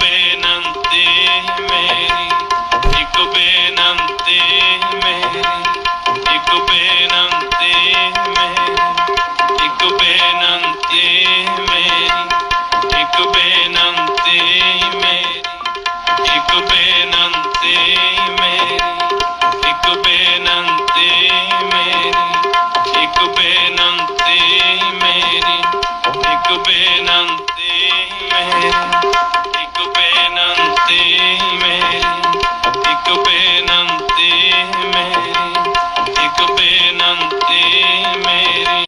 बेनती मेरी एक बेनती मेरी एक बेनती मेरी एक मेरी एक बेनती मेरी मेरी।